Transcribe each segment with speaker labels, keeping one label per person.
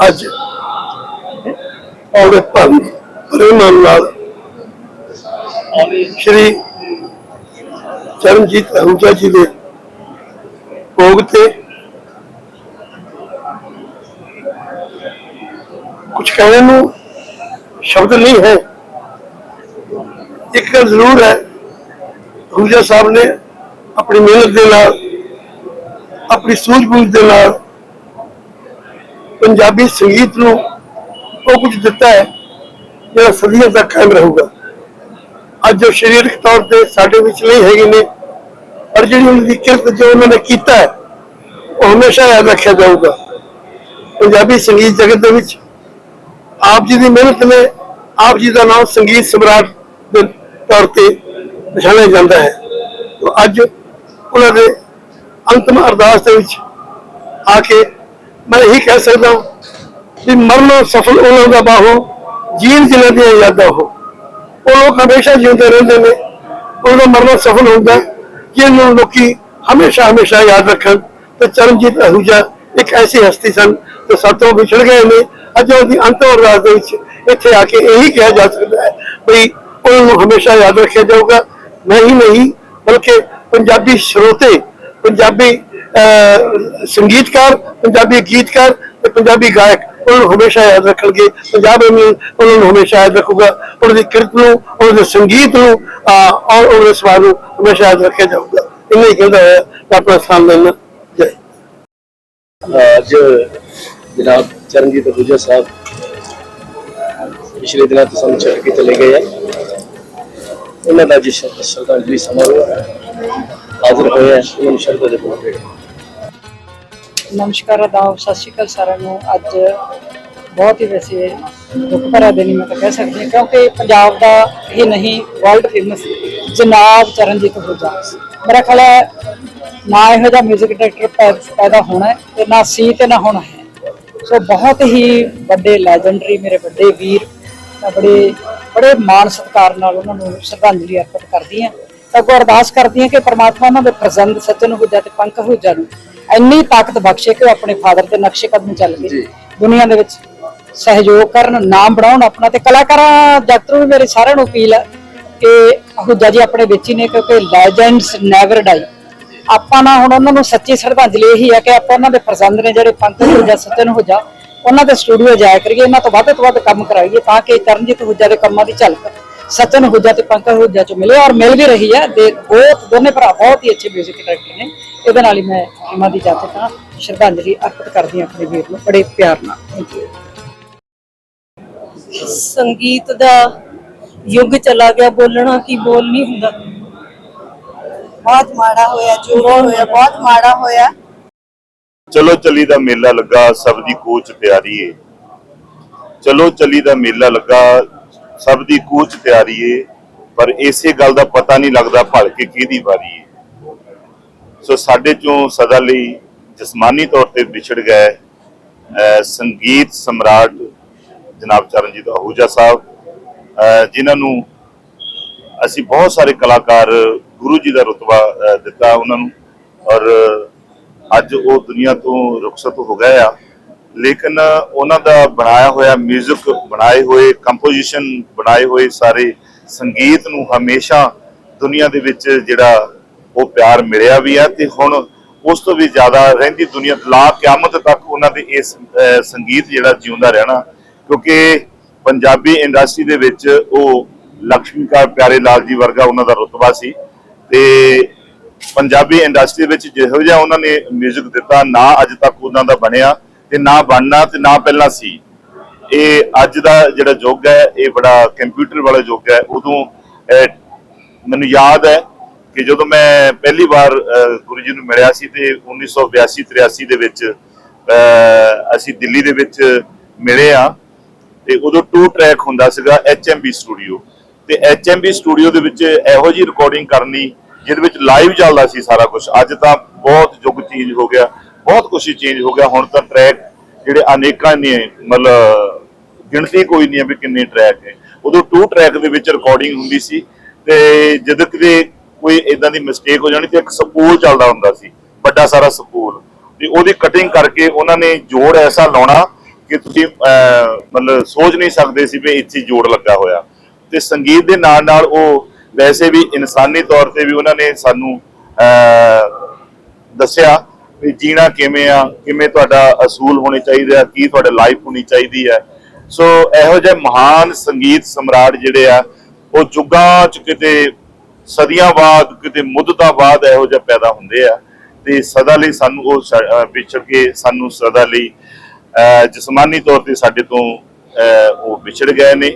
Speaker 1: ਅੱਜ ਉਹਦੇ ਭੰਗ ਪ੍ਰੇਮਨ ਨਾਲ ਸ਼੍ਰੀ ਚਰਨਜੀਤ ਅਹੂਜਾ ਜੀ ਦੇ ਭੋਗ ਤੇ ਕੁਝ ਕਹਿਣ ਨੂੰ ਸ਼ਬਦ ਨਹੀਂ ਹੈ। ਇੱਕ ਗੱਲ ਜ਼ਰੂਰ ਹੈ, ਅਹੂਜਾ ਸਾਹਿਬ ਨੇ ਆਪਣੀ ਮਿਹਨਤ ਦੇ ਨਾਲ, ਆਪਣੀ ਸੂਝ-ਬੂਝ ਦੇ ਨਾਲ ਪੰਜਾਬੀ ਸੰਗੀਤ ਨੂੰ ਉਹ ਕੁਝ ਦਿੱਤਾ ਹੈ, ਜਿਹੜਾ ਸਦੀਆਂ ਤੱਕ ਕਾਇਮ ਰਹੂਗਾ। ਅੱਜ ਜੋ ਸਰੀਰਕ ਤੌਰ ਤੇ ਸਾਡੇ ਵਿੱਚ ਨਹੀਂ ਹੈਗੇ ਨੇ, ਪਰ ਜਿਹੜੀ ਉਹਨਾਂ ਦੀ ਕਿਰਤ ਜੋ ਉਹਨਾਂ ਨੇ ਕੀਤਾ ਹੈ, ਉਹ ਹਮੇਸ਼ਾ ਯਾਦ ਰੱਖਿਆ ਜਾਊਗਾ। ਪੰਜਾਬੀ ਸੰਗੀਤ ਜਗਤ ਦੇ ਵਿੱਚ ਆਪ ਜੀ ਦੀ ਮਿਹਨਤ ਨੇ ਆਪ ਜੀ ਦਾ ਨਾਮ ਸੰਗੀਤ ਸਮਰਾਟ ਦੇ ਤੌਰ ਤੇ ਪਛਾਣਿਆ ਜਾਂਦਾ ਹੈ। ਅੱਜ ਉਹਨਾਂ ਦੇ ਅੰਤਮ ਅਰਦਾਸ ਦੇ ਵਿੱਚ ਆ ਕੇ ਮੈਂ ਇਹੀ ਕਹਿ ਸਕਦਾ ਹਾਂ ਕਿ ਮਰਨੋਂ ਸਫਲ ਉਹਨਾਂ ਦਾ ਬਾਹੋ, ਜੀਣ ਜਿਨ੍ਹਾਂ ਦੀਆਂ ਯਾਦਾਂ ਹੋ ਉਹ ਲੋਕ ਹਮੇਸ਼ਾ ਜਿਉਂਦੇ ਰਹਿੰਦੇ ਨੇ। ਉਹਦਾ ਮਰਨਾ ਸਫਲ ਹੁੰਦਾ ਜਿਹਨੂੰ ਲੋਕੀ ਹਮੇਸ਼ਾ ਹਮੇਸ਼ਾ ਯਾਦ ਰੱਖਣ ਤੇ ਚਰਨਜੀਤ ਅਹੂਜਾ ਇੱਕ ਐਸੀ ਹਸਤੀ ਸਨ ਜੋ ਸਾਤੋਂ ਵਿਛੜ ਗਏ ਨੇ। ਅੱਜ ਉਹਦੀ ਅੰਤਮ ਅਰਦਾਸ ਦੇ ਵਿੱਚ ਇੱਥੇ ਆ ਕੇ ਇਹੀ ਕਿਹਾ ਜਾ ਸਕਦਾ ਹੈ ਵੀ ਉਹਨੂੰ ਹਮੇਸ਼ਾ ਯਾਦ ਰੱਖਿਆ ਜਾਊਗਾ। ਮੈਂ ਨਹੀਂ, ਬਲਕਿ ਪੰਜਾਬੀ ਸਰੋਤੇ, ਪੰਜਾਬੀ ਸੰਗੀਤਕਾਰ, ਪੰਜਾਬੀ ਗੀਤਕਾਰ ਤੇ ਪੰਜਾਬੀ ਗਾਇਕ, ਉਹਨਾਂ ਨੂੰ ਹਮੇਸ਼ਾ ਯਾਦ ਰੱਖਣਗੇ। ਪੰਜਾਬ ਨੂੰ ਉਹਨਾਂ ਨੂੰ ਹਮੇਸ਼ਾ ਯਾਦ ਰੱਖੂਗਾ। ਉਹਨਾਂ ਦੀ ਕਿਰਤ ਨੂੰ, ਉਹਨਾਂ ਦੇ ਸੰਗੀਤ ਨੂੰ ਔਰ ਉਹਨਾਂ ਦੇ ਸਵਾਦ ਨੂੰ ਹਮੇਸ਼ਾ ਯਾਦ ਰੱਖਿਆ ਜਾਊਗਾ। ਇੰਨਾ ਹੀ ਕਹਿੰਦਾ ਹੋਇਆ ਆਪਣਾ ਸਥਾਨ ਲੈਣਾ। ਜੈ
Speaker 2: ਅੱਜ ਜਨਾਬ ਚਰਨਜੀਤ ਅਹੂਜਾ ਸਾਹਿਬ ਪਿਛਲੇ ਦਿਨਾਂ ਤੋਂ ਸਾਨੂੰ ਛੱਡ ਕੇ ਚਲੇ ਗਏ ਆ। ਉਹਨਾਂ ਦਾ ਜਿਸ ਸ਼ਰਧਾਂਜਲੀ ਸਮਾਰੋਹ ਹਾਜ਼ਰ ਹੋਇਆ ਉਹਨਾਂ ਨੂੰ ਸ਼ਰਧਾ ਦੇ ਪਾਉਂਦੇ
Speaker 3: ਨਮਸਕਾਰ ਆਦਾਬ ਸਤਿ ਸ਼੍ਰੀ ਅਕਾਲ ਸਾਰਿਆਂ ਨੂੰ। ਅੱਜ ਬਹੁਤ ਹੀ ਵੈਸੇ ਦੁੱਖ ਭਰਾ ਦਿਨ ਮੈਂ ਤਾਂ ਕਹਿ ਸਕਦੀ ਹਾਂ, ਕਿਉਂਕਿ ਪੰਜਾਬ ਦਾ ਹੀ ਨਹੀਂ ਵਰਲਡ ਫੇਮਸ ਜਨਾਬ ਚਰਨਜੀਤ ਹੁਜਾ। ਮੇਰਾ ਖਿਆਲ ਹੈ ਨਾ ਇਹੋ ਜਿਹਾ 뮤직 ਡਾਇਰੈਕਟਰ ਪੈਦਾ ਹੋਣਾ ਹੈ ਤੇ ਨਾ ਸੀ ਤੇ ਨਾ ਹੋਣਾ ਹੈ। ਸੋ ਬਹੁਤ ਹੀ ਵੱਡੇ ਲੈਜੈਂਡਰੀ ਮੇਰੇ ਵੱਡੇ ਵੀਰ ਬੜੇ ਬੜੇ ਮਾਣ ਸਤਿਕਾਰ ਨਾਲ ਉਹਨਾਂ ਨੂੰ ਸ਼ਰਧਾਂਜਲੀ ਅਰਪਿਤ ਕਰਦੀ ਹਾਂ। ਤਾਂ ਅੱਗੋਂ ਅਰਦਾਸ ਕਰਦੀ ਹਾਂ ਕਿ ਪ੍ਰਮਾਤਮਾ ਉਹਨਾਂ ਦੇ ਪ੍ਰਸੰਦ ਸੱਜਣ ਹੁਜਾ ਤੇ ਪੰਕਜ ਹੁਜਾ ਨੂੰ ਇੰਨੀ ਤਾਕਤ ਬਖਸ਼ੇ ਕਿ ਉਹ ਆਪਣੇ ਫਾਦਰ ਦੇ ਨਕਸ਼ੇ ਕਦਮ ਚੱਲ ਕੇ ਦੁਨੀਆ ਦੇ ਵਿੱਚ ਸਹਿਯੋਗ ਕਰਨ ਨਾਮ ਬਣਾਉਣ ਆਪਣਾ ਤੇ ਕਲਾਕਾਰਾਂ ਜਗਤ ਨੂੰ ਵੀ ਮੇਰੇ ਸਾਰਿਆਂ ਨੂੰ ਅਪੀਲ ਹੈ ਕਿ ਹੁਜਾ ਜੀ ਆਪਣੇ ਵਿੱਚ ਹੀ ਨੇ ਕਿਉਂਕਿ ਲੈਜੈਂਡਸ ਨੈਵਰ ਡਾਈ ਆਪਾਂ ਨਾ ਹੁਣ ਉਹਨਾਂ ਨੂੰ ਸੱਚੀ ਸ਼ਰਧਾਂਜਲੀ ਇਹੀ ਹੈ ਕਿ ਆਪਾਂ ਉਹਨਾਂ ਦੇ ਪਸੰਦ ਨੇ ਜਿਹੜੇ ਪੰਕਜ ਹੁਜਾ ਸੱਜਣ ਹੁਜਾ ਉਹਨਾਂ ਦੇ ਸਟੂਡੀਓ ਜਾਇਆ ਕਰੀਏ ਇਹਨਾਂ ਤੋਂ ਵੱਧ ਤੋਂ ਵੱਧ ਕੰਮ ਕਰਾਈਏ ਤਾਂ ਕਿ ਚਰਨਜੀਤ ਹੁਜਾ ਦੇ ਕੰਮਾਂ ਦੀ ਝਲਕ ਸਚਨ ਹੁਜਾ ਤੇ ਪੰਕਜ ਹੁਜਾ ਚ ਮਿਲੇ ਔਰ ਮਿਲ ਵੀ ਰਹੀ ਹੈ। ਦੇ ਬਹੁਤ ਦੋਨੇ ਭਰਾ ਬਹੁਤ ਹੀ ਅੱਛੇ 뮤직 ਡਾਇਰੈਕਟਰ ਨੇ। ਇਹਦੇ ਨਾਲ ਹੀ ਮੈਂ ਇਹਨਾਂ ਦੀ ਜਾਤੇ ਤਾਂ ਸ਼ਰਧਾਂਜਲੀ ਅਰਪਿਤ ਕਰਦੀ ਹਾਂ ਆਪਣੇ ਵੀਰ ਨੂੰ ਬੜੇ ਪਿਆਰ ਨਾਲ। ਥੈਂਕ ਯੂ
Speaker 4: ਸੰਗੀਤ ਦਾ ਯੁੱਗ ਚਲਾ ਗਿਆ ਬੋਲਣਾ ਕੀ ਬੋਲ ਨਹੀਂ ਹੁੰਦਾ।
Speaker 5: ਬਹੁਤ ਮਾੜਾ ਹੋਇਆ ਜੋ ਵੀ ਹੋਇਆ ਬਹੁਤ ਮਾੜਾ ਹੋਇਆ।
Speaker 6: ਚਲੋ ਚੱਲੀ ਦਾ ਮੇਲਾ ਲੱਗਾ ਸਭ ਦੀ ਕੂਚ ਤਿਆਰੀ ਏ ਚਲੋ ਚੱਲੀ ਦਾ ਮੇਲਾ ਲੱਗਾ ਸਭ ਦੀ ਕੂਚ ਤਿਆਰੀ ਏ ਪਰ ਇਸੇ ਗੱਲ ਦਾ ਪਤਾ ਨਹੀਂ ਲੱਗਦਾ ਭਲਕੇ ਕਿਹਦੀ ਵਾਰੀ ਏ। ਸੋ ਸਾਡੇ ਚੋਂ ਸਦਾ ਲਈ ਜਿਸਮਾਨੀ ਤੌਰ ਤੇ ਵਿਛੜ ਗਏ ਸੰਗੀਤ ਸਮਰਾਟ ਜਨਾਬ ਚਰਨਜੀਤ ਅਹੂਜਾ ਸਾਹਿਬ ਅਹ ਜਿਨ੍ਹਾਂ ਨੂੰ ਅਸੀਂ ਬਹੁਤ ਸਾਰੇ ਕਲਾਕਾਰ ਗੁਰੂ ਜੀ ਦਾ ਰਤਬਾ ਦਿੱਤਾ ਉਹਨਾਂ ਨੂੰ ਔਰ ਅੱਜ ਉਹ ਦੁਨੀਆ ਤੋਂ ਰੁਖਸਤ ਹੋ ਗਏ ਆ। ਲੇਕਿਨ ਉਹਨਾਂ ਦਾ ਬਣਾਇਆ ਹੋਇਆ 뮤직 ਬਣਾਏ ਹੋਏ ਕੰਪੋਜੀਸ਼ਨ ਬਣਾਏ ਹੋਏ ਸਾਰੇ ਸੰਗੀਤ ਨੂੰ ਹਮੇਸ਼ਾ ਦੁਨੀਆ ਦੇ ਵਿੱਚ ਜਿਹੜਾ ਉਹ ਪਿਆਰ ਮਿਲਿਆ ਵੀ ਆ ਤੇ ਹੁਣ ਉਸ ਤੋਂ ਵੀ ਜ਼ਿਆਦਾ ਰਹਿੰਦੀ ਦੁਨੀਆ ਲਾ ਕਿਆਮਤ ਤੱਕ ਉਹਨਾਂ ਦੇ ਇਸ ਸੰਗੀਤ ਜਿਹੜਾ ਜਿਉਂਦਾ ਰਹਿਣਾ, ਕਿਉਂਕਿ ਪੰਜਾਬੀ ਇੰਡਸਟਰੀ ਦੇ ਵਿੱਚ ਉਹ ਲక్ష్ਮੀਕਾਰ ਪਿਆਰੇ ਲਾਲ ਜੀ ਵਰਗਾ ਉਹਨਾਂ ਦਾ ਰਤਬਾ ਸੀ ਤੇ ਪੰਜਾਬੀ ਇੰਡਸਟਰੀ ਵਿੱਚ ਜਿਹੋ ਜਿਹਾ ਉਹਨਾਂ ਨੇ ਮਿਊਜ਼ਿਕ ਦਿੱਤਾ, ਨਾ ਅੱਜ ਤੱਕ ਉਹਨਾਂ ਦਾ ਬਣਿਆ ਤੇ ਨਾ ਬਣਨਾ ਤੇ ਨਾ ਪਹਿਲਾਂ ਸੀ। ਇਹ ਅੱਜ ਦਾ ਜਿਹੜਾ ਯੁੱਗ ਹੈ, ਇਹ ਬੜਾ ਕੰਪਿਊਟਰ ਵਾਲਾ ਯੁੱਗ ਹੈ, ਉਦੋਂ ਮੈਨੂੰ ਯਾਦ ਹੈ ਕਿ ਜਦੋਂ ਮੈਂ ਪਹਿਲੀ ਵਾਰ ਗੁਰੂ ਜੀ ਨੂੰ ਮਿਲਿਆ ਸੀ ਤੇ 1982 83 ਦੇ ਵਿੱਚ ਅਸੀਂ ਦਿੱਲੀ ਦੇ ਵਿੱਚ ਮਿਲੇ ਆ ਤੇ ਉਦੋਂ ਟੂ ਟਰੈਕ ਹੁੰਦਾ ਸੀਗਾ HMB ਸਟੂਡੀਓ ਤੇ HMB ਸਟੂਡੀਓ ਦੇ ਵਿੱਚ ਇਹੋ ਜੀ ਰਿਕਾਰਡਿੰਗ ਕਰਨੀ ਜਿਹਦੇ ਵਿੱਚ ਲਾਈਵ ਚੱਲਦਾ ਸੀ ਸਾਰਾ ਕੁਝ ਅੱਜ ਤਾਂ ਬਹੁਤ ਯੁੱਗ ਚੇਂਜ ਹੋ ਗਿਆ, ਬਹੁਤ ਕੁਝ ਚੇਂਜ ਹੋ ਗਿਆ। ਹੁਣ ਤਾਂ ਟਰੈਕ ਜਿਹੜੇ ਅਨੇਕਾਂ ਨੇ, ਮਤਲਬ ਗਿਣਤੀ ਕੋਈ ਨਹੀਂ ਹੈ ਵੀ ਕਿੰਨੇ ਟਰੈਕ ਹੈ ਉਦੋਂ ਟੂ ਟਰੈਕ ਦੇ ਵਿੱਚ ਰਿਕਾਰਡਿੰਗ ਹੁੰਦੀ ਸੀ ਤੇ ਜਦੋਂ ਕਿਤੇ ਕੋਈ ਇਦਾਂ ਦੀ ਮਿਸਟੇਕ ਹੋ ਜਾਣੀ ਤੇ ਇੱਕ ਸਕੂਲ ਚੱਲਦਾ ਹੁੰਦਾ ਸੀ ਵੱਡਾ ਸਾਰਾ ਸਕੂਲ। ਤੇ ਉਹਦੀ ਕਟਿੰਗ ਕਰਕੇ ਉਹਨਾਂ ਨੇ ਜੋੜ ਐਸਾ ਲਾਉਣਾ ਕਿ ਤੁਸੀਂ ਮਤਲਬ ਸੋਚ ਨਹੀਂ ਸਕਦੇ ਸੀ ਵੀ ਇੱਥੇ ਜੋੜ ਲੱਗਾ ਹੋਇਆ। ਤੇ ਸੰਗੀਤ ਦੇ ਨਾਲ ਨਾਲ ਉਹ ਵੈਸੇ ਵੀ ਇਨਸਾਨੀ ਤੌਰ ਤੇ ਵੀ ਉਹਨਾਂ ਨੇ ਸਾਨੂੰ ਅਹ, ਦੱਸਿਆ ਵੀ ਜੀਣਾ ਕਿਵੇਂ ਆ ਕਿਵੇਂ ਤੁਹਾਡਾ ਅਸੂਲ ਹੋਣੇ ਚਾਹੀਦੇ ਆ ਕੀ ਤੁਹਾਡੇ ਲਾਈਫ ਹੋਣੀ ਚਾਹੀਦੀ ਹੈ। ਸੋ ਇਹੋ ਜਿਹੇ ਮਹਾਨ ਸੰਗੀਤ ਸਮਰਾਟ ਜਿਹੜੇ ਆ ਉਹ ਜੁਗਾਂ ਚ ਕਿਤੇ ਸਦੀਆਂ ਬਾਅਦ ਕਿਤੇ ਮੁੱਦਤਾਂ ਬਾਅਦ ਇਹੋ ਜਿਹੇ ਪੈਦਾ ਹੁੰਦੇ ਆ। ਤੇ ਸਦਾ ਲਈ ਸਾਨੂੰ ਉਹ ਵਿਛੜ ਕੇ ਸਾਨੂੰ ਸਦਾ ਲਈ ਜਿਸਮਾਨੀ ਤੌਰ ਤੇ ਸਾਡੇ ਤੋਂ ਉਹ ਵਿਛੜ ਗਏ ਨੇ।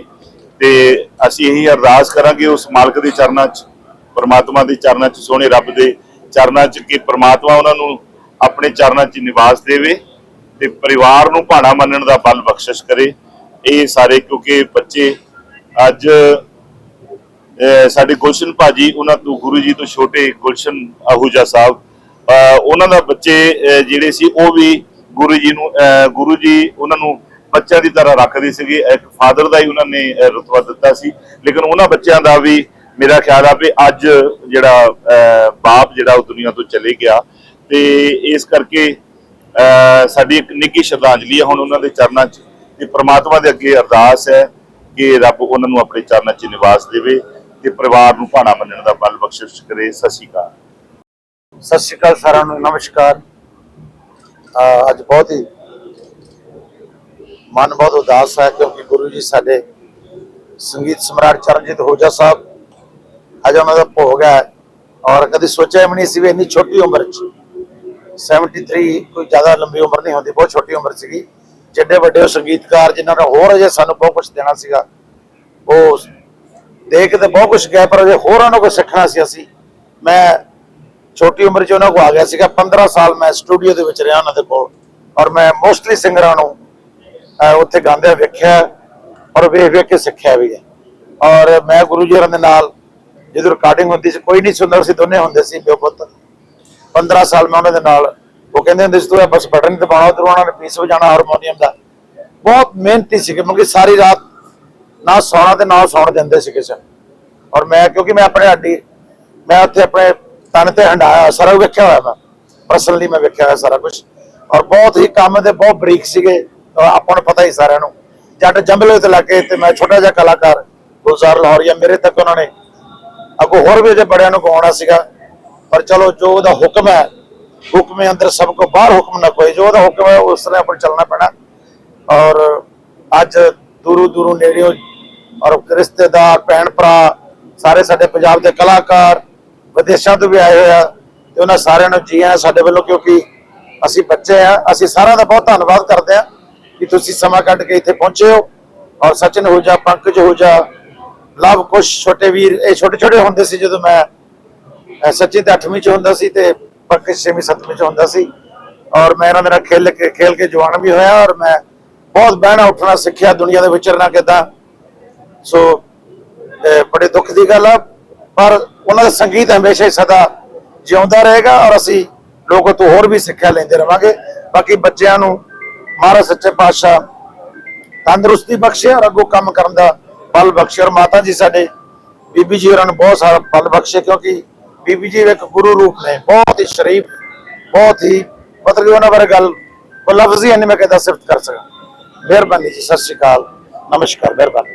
Speaker 6: ਤੇ ਅਸੀਂ ਇਹੀ ਅਰਦਾਸ ਕਰਾਂਗੇ ਉਸ ਮਾਲਕ ਦੇ ਚਰਨਾਂ 'ਚ, ਪਰਮਾਤਮਾ ਦੇ ਚਰਨਾਂ 'ਚ, ਸੋਹਣੇ ਰੱਬ ਦੇ ਚਰਨਾਂ 'ਚ ਕਿ ਪਰਮਾਤਮਾ ਉਹਨਾਂ ਨੂੰ ਆਪਣੇ ਚਰਨਾਂ 'ਚ ਨਿਵਾਸ ਦੇਵੇ ਤੇ ਪਰਿਵਾਰ ਨੂੰ ਭਾਣਾ ਮੰਨਣ ਦਾ ਬਲ ਬਖਸ਼ਿਸ਼ ਕਰੇ। ਇਹ ਸਾਰੇ ਕਿਉਂਕਿ ਬੱਚੇ ਅੱਜ ਸਾਡੇ ਗੁਲਸ਼ਨ ਭਾਜੀ, ਉਹਨਾਂ ਤੋਂ ਗੁਰੂ ਜੀ ਤੋਂ ਛੋਟੇ ਗੁਲਸ਼ਨ ਆਹੂਜਾ ਸਾਹਿਬ, ਅਹ ਉਹਨਾਂ ਦਾ ਬੱਚੇ ਜਿਹੜੇ ਸੀ, ਉਹ ਵੀ ਗੁਰੂ ਜੀ ਨੂੰ ਗੁਰੂ ਜੀ ਉਹਨਾਂ ਨੂੰ ਬੱਚਿਆਂ ਦੀ ਤਰ੍ਹਾਂ ਰੱਖਦੇ ਸੀਗੇ, ਇੱਕ ਫਾਦਰ ਦਾ ਹੀ ਉਹਨਾਂ ਨੇ, ਅਹ ਰੁਤਬਾ ਦਿੱਤਾ ਸੀ। ਲੇਕਿਨ ਉਹਨਾਂ ਬੱਚਿਆਂ ਦਾ ਵੀ ਮੇਰਾ ਖਿਆਲ ਆ ਵੀ ਅੱਜ ਜਿਹੜਾ, ਅਹ ਬਾਪ ਜਿਹੜਾ ਉਹ ਦੁਨੀਆ ਤੋਂ ਚਲੇ ਗਿਆ। ਤੇ ਇਸ ਕਰਕੇ, ਅਹ ਸਾਡੀ ਇੱਕ ਨਿੱਘੀ ਸ਼ਰਧਾਂਜਲੀ ਹੈ ਹੁਣ ਉਹਨਾਂ ਦੇ ਚਰਨਾਂ 'ਚ। ਤੇ ਪ੍ਰਮਾਤਮਾ ਦੇ ਅੱਗੇ ਅਰਦਾਸ ਹੈ ਕਿ ਰੱਬ ਉਹਨਾਂ ਨੂੰ ਆਪਣੇ ਚਰਨਾਂ 'ਚ ਨਿਵਾਸ ਦੇਵੇ। ਤੇ ਪਰਿਵਾਰ ਨੂੰ ਭਾਣਾ ਮੰਨਣ ਦਾ ਬਲ ਬਖਸ਼ਿਸ਼ ਕਰੇ। ਸਤਿ ਸ਼੍ਰੀ ਅਕਾਲ।
Speaker 7: ਸਤਿ ਸ਼੍ਰੀ ਅਕਾਲ ਸਾਰਿਆਂ ਨੂੰ। ਨਮਸਕਾਰ। ਅੱਜ ਬਹੁਤ ਹੀ ਮਨ ਬਹੁਤ ਉਦਾਸ ਹੈ ਕਿਉਂਕਿ ਗੁਰੂ ਜੀ ਸਾਡੇ ਸੰਗੀਤ ਸਮਰਾਟ ਚਰਨਜੀਤ ਹੋਜਾ ਸਾਹਿਬ ਅੱਜ ਉਹਨਾਂ ਦਾ ਭੋਗ ਹੈ ਔਰ ਕਦੀ ਸੋਚਿਆ ਵੀ ਨਹੀਂ ਸੀ ਵੀ ਇੰਨੀ ਛੋਟੀ ਉਮਰ 'ਚ 73 ਕੋਈ ਜ਼ਿਆਦਾ ਲੰਬੀ ਉਮਰ ਨਹੀਂ ਹੁੰਦੀ, ਬਹੁਤ ਛੋਟੀ ਉਮਰ ਸੀਗੀ। ਜਿੱਡੇ ਵੱਡੇ ਉਹ ਸੰਗੀਤਕਾਰ ਜਿਨ੍ਹਾਂ ਨੇ ਹੋਰ ਅਜੇ ਸਾਨੂੰ ਬਹੁਤ ਕੁਝ ਦੇਣਾ ਸੀਗਾ, ਉਹ ਦੇਖ ਕੇ ਤੇ ਬਹੁਤ ਕੁਝ ਗਿਆ, ਪਰ ਅਜੇ ਹੋਰਾਂ ਨੂੰ ਕੁਝ ਸਿੱਖਣਾ ਸੀ ਅਸੀਂ। ਮੈਂ ਛੋਟੀ ਉਮਰ 'ਚ ਉਹਨਾਂ ਕੋਲ ਆ ਗਿਆ ਸੀਗਾ 15 ਸਾਲ ਮੈਂ ਸਟੂਡੀਓ ਦੇ ਵਿੱਚ ਰਿਹਾ ਉਹਨਾਂ ਦੇ ਕੋਲ। ਔਰ ਮੈਂ ਮੋਸਟਲੀ ਸਿੰਗਰਾਂ ਨੂੰ ਉੱਥੇ ਗਾਉਂਦੇ ਵੇਖਿਆ ਔਰ ਵੇਖ ਵੇਖ ਕੇ ਸਿੱਖਿਆ ਵੀ ਹੈ। ਔਰ ਮੈਂ ਗੁਰੂ ਜੀ ਹੋਰਾਂ ਦੇ ਨਾਲ ਜਦੋਂ ਰਿਕਾਰਡਿੰਗ ਹੁੰਦੀ ਸੀ, ਕੋਈ ਨਹੀਂ ਸੁਣਦਾ ਸੀ ਦੋਨੇ ਹੁੰਦੇ ਸੀ ਪਿਓ ਪੁੱਤ। 15 ਸਾਲ ਮੈਂ ਉਹਨਾਂ ਦੇ ਨਾਲ, ਉਹ ਕਹਿੰਦੇ ਹੁੰਦੇ ਸੀ, ਤੂੰ ਬਸ ਬਟਨ ਦਬਾਉਣਾ ਉਧਰ ਉਹਨਾਂ ਨੇ ਪੀਸ ਵਜਾਣਾ ਹਾਰਮੋਨੀਅਮ ਦਾ। ਬਹੁਤ ਮਿਹਨਤੀ ਸੀਗੇ, ਮਤਲਬ ਕਿ ਸਾਰੀ ਰਾਤ ਨਾ ਸੌਣਾ ਤੇ ਨਾ ਸੌਣ ਦਿੰਦੇ ਸੀ ਕਿਸੇ ਔਰ ਮੈਂ, ਕਿਉਂਕਿ ਮੈਂ ਆਪਣੇ ਹੱਡੀ ਮੈਂ ਉੱਥੇ ਆਪਣੇ ਤਨ ਤੇ ਹੰਡਾਇਆ ਸਾਰਾ ਕੁਝ ਵੇਖਿਆ ਹੋਇਆ ਮੈਂ। ਪਰਸਨਲੀ ਮੈਂ ਵੇਖਿਆ ਹੋਇਆ ਸਾਰਾ ਕੁਝ। ਔਰ ਬਹੁਤ ਹੀ ਕੰਮ ਦੇ ਬਹੁਤ ਬਰੀਕ ਸੀਗੇ ਆਪਾਂ ਨੂੰ ਪਤਾ ਹੀ ਸਾਰਿਆਂ ਨੂੰ। ਜੱਟ ਜੰਬਲੇ ਤੇ ਲੱਗੇ ਤੇ ਮੈਂ ਛੋਟਾ ਜਿਹਾ ਕਲਾਕਾਰ, ਗੁਲਜ਼ਾਰ ਲਾਹੌਰੀਆ ਮੇਰੇ ਤੱਕ ਉਹਨਾਂ ਨੇ ਅੱਗੋਂ ਹੋਰ ਵੀ ਜੇ ਬੜਿਆਂ ਨੂੰ ਗਾਉਣਾ ਸੀਗਾ। ਪਰ ਚਲੋ, ਜੋ ਉਹਦਾ ਹੁਕਮ ਹੈ, ਹੁਕਮੇ ਅੰਦਰ ਸਭ ਕੋ ਬਾਹਰ ਹੁਕਮ ਨਾ ਕੋਈ। ਜੋ ਉਹਦਾ ਹੁਕਮ ਹੈ, ਉਸ ਤਰ੍ਹਾਂ ਆਪਾਂ ਚੱਲਣਾ ਪੈਣਾ। ਔਰ ਅੱਜ ਦੂਰੋਂ ਦੂਰੋਂ ਨੇੜਿਓਂ ਔਰ ਰਿਸ਼ਤੇਦਾਰ, ਭੈਣ ਭਰਾ, ਸਾਰੇ ਸਾਡੇ ਪੰਜਾਬ ਦੇ ਕਲਾਕਾਰ, ਵਿਦੇਸ਼ਾਂ ਤੋਂ ਵੀ ਆਏ ਹੋਏ ਆ ਤੇ ਉਹਨਾਂ ਸਾਰਿਆਂ ਨੂੰ ਜੀ ਆਇਆਂ ਸਾਡੇ ਵੱਲੋਂ ਕਿਉਂਕਿ ਅਸੀਂ ਬੱਚੇ ਆ, ਅਸੀਂ ਸਾਰਿਆਂ ਦਾ ਬਹੁਤ ਧੰਨਵਾਦ ਕਰਦੇ ਆ ਕਿ ਤੁਸੀਂ ਸਮਾਂ ਕੱਢ ਕੇ ਇੱਥੇ ਪਹੁੰਚੇ ਹੋ ਔਰ ਸਚਿਨ ਹੋ ਜਾ ਪੰਕਜ ਹੋ ਜਾ ਲਵ ਕੁਸ਼, ਛੋਟੇ ਵੀਰ, ਇਹ ਛੋਟੇ ਛੋਟੇ ਹੁੰਦੇ ਸੀ ਜਦੋਂ ਮੈਂ, ਅਹ ਸੱਚੀ ਤੇ 8ਵੀਂ ਚ ਹੁੰਦਾ ਸੀ ਤੇ ਪੰਕਜ 6ਵੀਂ 7ਵੀਂ ਚ ਹੁੰਦਾ ਸੀ ਔਰ ਮੈਂ ਇਹਨਾਂ ਦੇ ਨਾਲ ਖੇਲ ਕੇ ਖੇਲ ਕੇ ਜਵਾਨ ਵੀ ਹੋਇਆ ਔਰ ਮੈਂ ਬਹੁਤ ਬਹਿਣਾ ਉੱਠਣਾ ਸਿੱਖਿਆ ਦੁਨੀਆ ਦੇ ਵਿਚਰਨਾ ਕਿਦਾਂ ਸੋ ਬੜੇ ਦੁੱਖ ਦੀ ਗੱਲ ਆ, ਪਰ ਉਹਨਾਂ ਦਾ ਸੰਗੀਤ ਹਮੇਸ਼ਾ ਹੀ ਸਦਾ ਜਿਉਂਦਾ ਰਹੇਗਾ ਔਰ ਅਸੀਂ ਲੋਕਾਂ ਤੋਂ ਹੋਰ ਵੀ ਸਿੱਖਿਆ ਲੈਂਦੇ ਰਵਾਂਗੇ। ਬਾਕੀ ਬੱਚਿਆਂ ਨੂੰ ਮਹਾਰਾਜ ਸੱਚੇ ਪਾਤਸ਼ਾਹ ਤੰਦਰੁਸਤੀ ਬਖਸ਼ੇ ਔਰ ਅੱਗੋਂ ਕੰਮ ਕਰਨ ਦਾ ਬਲ ਬਖਸ਼ੇ ਔਰ ਮਾਤਾ ਜੀ ਸਾਡੇ, ਬੀਬੀ ਜੀ ਹੋਰਾਂ ਨੂੰ ਬਹੁਤ ਸਾਰਾ ਬਲ ਬਖਸ਼ੇ ਕਿਉਂਕਿ ਬੀਬੀ ਜੀ ਇੱਕ ਗੁਰੂ ਰੂਪ ਨੇ, ਬਹੁਤ ਹੀ ਸ਼ਰੀਫ, ਬਹੁਤ ਹੀ ਮਤਲਬ ਕਿ ਉਹਨਾਂ ਬਾਰੇ ਗੱਲ ਉਹ ਲਫ਼ਜ਼ ਹੀ ਨਹੀਂ ਮੈਂ ਕਹਿੰਦਾ ਸਿਫਤ ਕਰ ਸਕਾਂ। ਮਿਹਰਬਾਨੀ ਜੀ, ਸਤਿ ਸ਼੍ਰੀ ਅਕਾਲ। ਨਮਸਕਾਰ, ਮਿਹਰਬਾਨੀ।